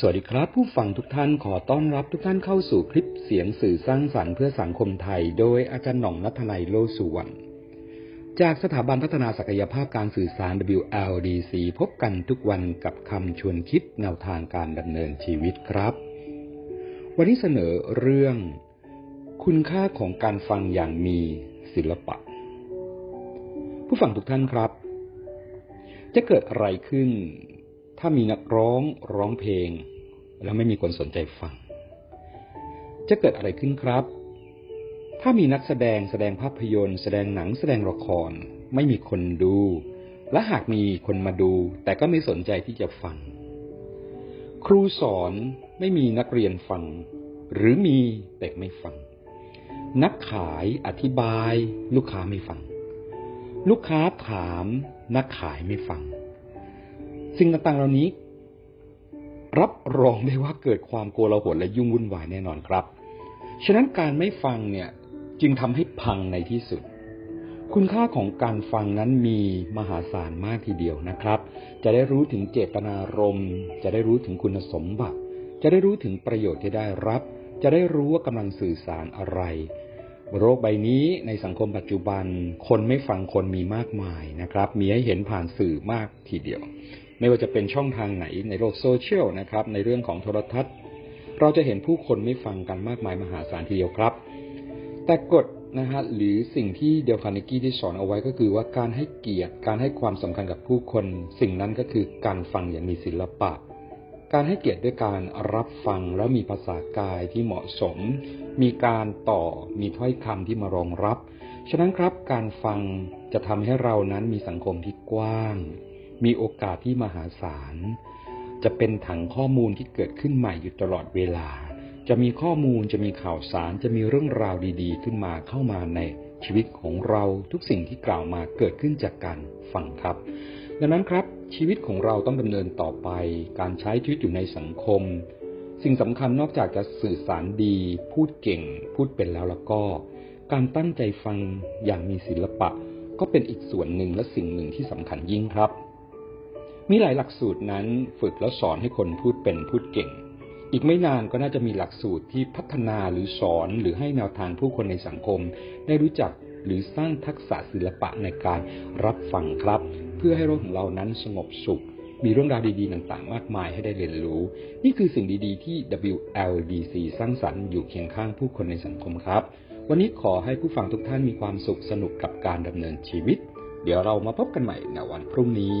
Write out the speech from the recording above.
สวัสดีครับ ผู้ฟังทุกท่านขอต้อนรับทุกท่านเข้าสู่คลิปเสียงสื่อสร้างสรรค์เพื่อสังคมไทย โดยอาจารย์หน่องนัทนัยโลสุวรรณจากสถาบันพัฒนาศักยภาพการสื่อสาร WLDC พบกันทุกวันกับคำชวนคิดแนวทางการดำเนินชีวิตครับ วันนี้เสนอเรื่อง คุณค่าของการฟังอย่างมีศิลปะ ผู้ฟังทุกท่านครับ จะเกิดอะไรขึ้น ถ้ามีนักร้องร้องเพลง แล้วไม่มีคนสนใจฟัง จะเกิดอะไรขึ้นครับ ถ้ามีนักแสดงแสดงภาพยนตร์ แสดงหนังแสดงละคร ไม่มีคนดู และหากมีคนมาดู แต่ก็ไม่สนใจที่จะฟัง ครูสอนไม่มีนักเรียนฟัง หรือมีแต่ไม่ฟัง นักขายอธิบาย ลูกค้าไม่ฟัง ลูกค้าถาม นักขายไม่ฟัง สิ่งต่างๆ เหล่านี้ รับรองได้ว่าเกิดความโกลาหลและยุ่งวุ่นวายแน่นอนครับ ฉะนั้นการไม่ฟังเนี่ยจึงทำให้พังในที่สุด คุณค่าของการฟังนั้นมีมหาศาลมากทีเดียวนะครับ จะได้รู้ถึงเจตนารมณ์จะได้รู้ถึงคุณสมบัติ จะได้รู้ถึงประโยชน์ที่ได้รับ จะได้รู้ว่ากำลังสื่อสารอะไรโรคใบนี้ในสังคมปัจจุบันคนไม่ฟังคนมีมากมายนะครับ มีให้เห็นผ่านสื่อมากทีเดียว ไม่ว่าจะเป็นช่องทางไหนในโลกโซเชียลนะครับ ในเรื่องของโทรทัศน์ เราจะเห็นผู้คนไม่ฟังกันมากมายมหาศาลทีเดียวครับ แต่กฎนะฮะหรือสิ่งที่เดลคาร์เนกี้ที่สอนเอาไว้ก็คือว่าการให้เกียรติการให้ความสำคัญกับผู้คน สิ่งนั้นก็คือการฟังอย่างมีศิลปะ การให้เกียรติด้วยการรับฟังแล้วมีภาษากายที่เหมาะสม มีการต่อมีถ้อยคำที่มารองรับ ฉะนั้นครับการฟังจะทำให้เรานั้นมีสังคมที่กว้าง มีโอกาสที่มหาศาล จะเป็นถังข้อมูลที่เกิดขึ้นใหม่อยู่ตลอดเวลา จะมีข้อมูลจะมีข่าวสารจะมีเรื่องราวดีๆ ขึ้นมาเข้ามาในชีวิตของเราทุกสิ่งที่กล่าวมาเกิดขึ้นจากการฟังครับ ดังนั้นครับชีวิตของเราต้องดำเนินต่อไป การใช้ชีวิตอยู่ในสังคม สิ่งสำคัญนอกจากจะสื่อสารดี พูดเก่ง พูดเป็นแล้วแล้วก็ การตั้งใจฟังอย่างมีศิลปะ ก็เป็นอีกส่วนหนึ่งและสิ่งหนึ่งที่สำคัญยิ่งครับ มีหลายหลักสูตรนั้นฝึกแล้วสอนให้คนพูดเป็นพูดเก่ง อีกไม่นานก็น่าจะมีหลักสูตรที่พัฒนาหรือสอนหรือให้แนวทางผู้คนในสังคม ได้รู้จักหรือสร้างทักษะศิลปะในการรับฟังครับ เพื่อให้โลกของเรานั้นสงบสุข มีเรื่องราวดีๆ ต่างๆ มากมายให้ได้เรียนรู้ นี่คือสิ่งดีๆ ที่ WLDC สร้างสรรค์อยู่เคียงข้างผู้คนในสังคมครับ วันนี้ขอให้ผู้ฟังทุกท่านมีความสุขสนุกกับการดำเนินชีวิต เดี๋ยวเรามาพบกันใหม่ในวันพรุ่งนี้